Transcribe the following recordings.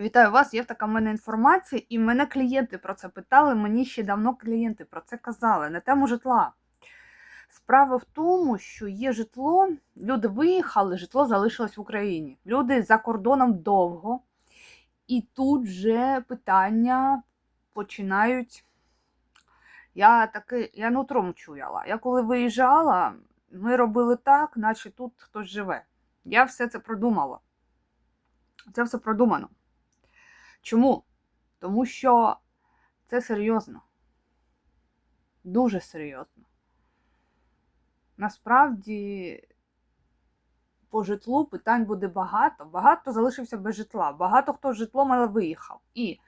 Вітаю вас, є така в мене інформація, і мене клієнти про це питали. Мені ще давно клієнти про це казали на тему житла. Справа в тому, що є житло, люди виїхали, житло залишилось в Україні. Люди за кордоном довго, і тут вже питання починають. Я таки, я нутром чуяла. Я коли виїжджала, ми робили так, наче тут хтось живе. Я все це продумала. Це все продумано. Чому? Тому що це серйозно. Дуже серйозно. Насправді, по житлу питань буде багато. Багато залишився без житла. Багато хто з житлом але виїхав. І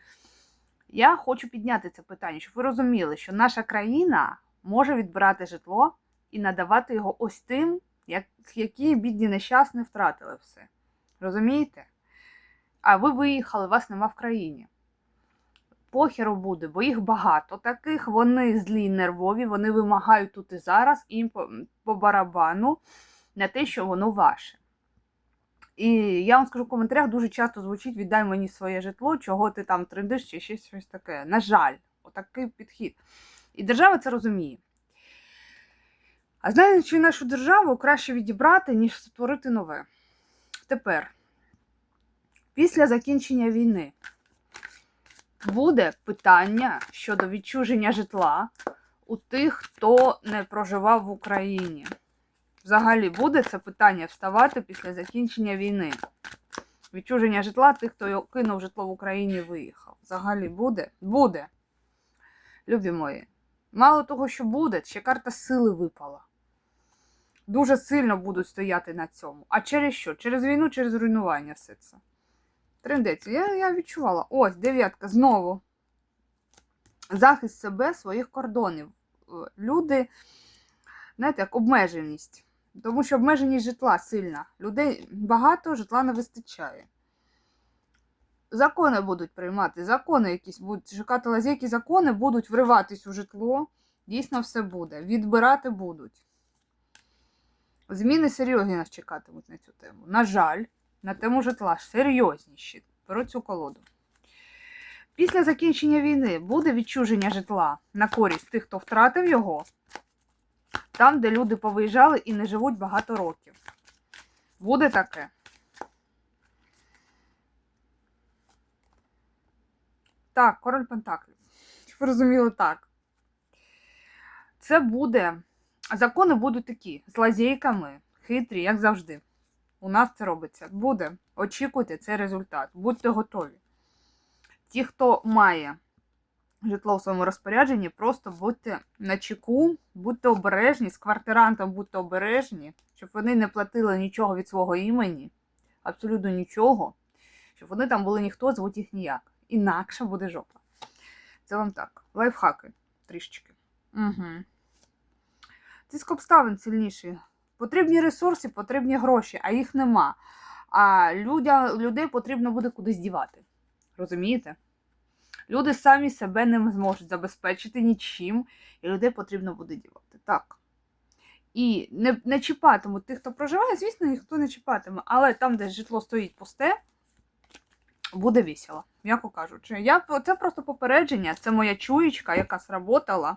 я хочу підняти це питання, щоб ви розуміли, що наша країна може відбирати житло і надавати його ось тим, як, які бідні нещасні втратили все. Розумієте? А ви виїхали, вас нема в країні. Похеру буде, бо їх багато таких, вони злі, нервові, вони вимагають тут і зараз, їм по, по барабану на те, що воно ваше. І я вам скажу в коментарях дуже часто звучить віддай мені своє житло, чого ти там трендиш чи ще щось таке. На жаль, отакий підхід. І держава це розуміє. А знаючи нашу державу, краще відібрати, ніж створити нове. Тепер, після закінчення війни, буде питання щодо відчуження житла у тих, хто не проживав в Україні. Взагалі буде це питання вставати після закінчення війни. Відчуження житла тих, хто кинув житло в Україні і виїхав. Взагалі буде? Буде. Любі мої. Мало того, що буде, ще карта сили випала. Дуже сильно будуть стояти на цьому. А через що? Через війну, через руйнування все це. Трендець. Я, я відчувала. Ось, дев'ятка, знову. Захист себе, своїх кордонів. Е, Люди, знаєте, як обмеженість. Тому що обмеженість житла сильна. Людей багато, житла не вистачає. Закони будуть приймати, закони якісь будуть шукати лазейки, закони будуть вриватись у житло. Дійсно, все буде. Відбирати будуть. Зміни серйозні нас чекатимуть на цю тему. На жаль, на тему житла серйозніші. Беру цю колоду. Після закінчення війни буде відчуження житла на користь тих, хто втратив його, там, де люди повиїжджали і не живуть багато років. Буде таке. Так, король Пентаклів. Розуміли так. Це буде. Закони будуть такі, з лазейками, хитрі, як завжди. У нас це робиться. Буде. Очікуйте цей результат. Будьте готові. Ті, хто має житло в своєму розпорядженні, просто будьте на чеку, будьте обережні, з квартирантом будьте обережні, щоб вони не платили нічого від свого імені, абсолютно нічого, щоб вони там були ніхто, звуть їх ніяк. Інакше буде жопа. Це вам так. Лайфхаки трішечки. Угу. Тиск обставин сильніший. Потрібні ресурси, потрібні гроші, а їх нема. А людя, людей потрібно буде кудись дівати. Розумієте? Люди самі себе не зможуть забезпечити нічим, і людей потрібно буде дівати. Так. І не, не чіпатимуть тих, хто проживає, звісно, ніхто не чіпатиме. Але там, де житло стоїть пусте, буде весело, м'яко кажучи. Я, це просто попередження, це моя чуєчка, яка сработала.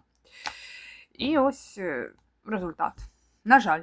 І ось е, результат. На жаль.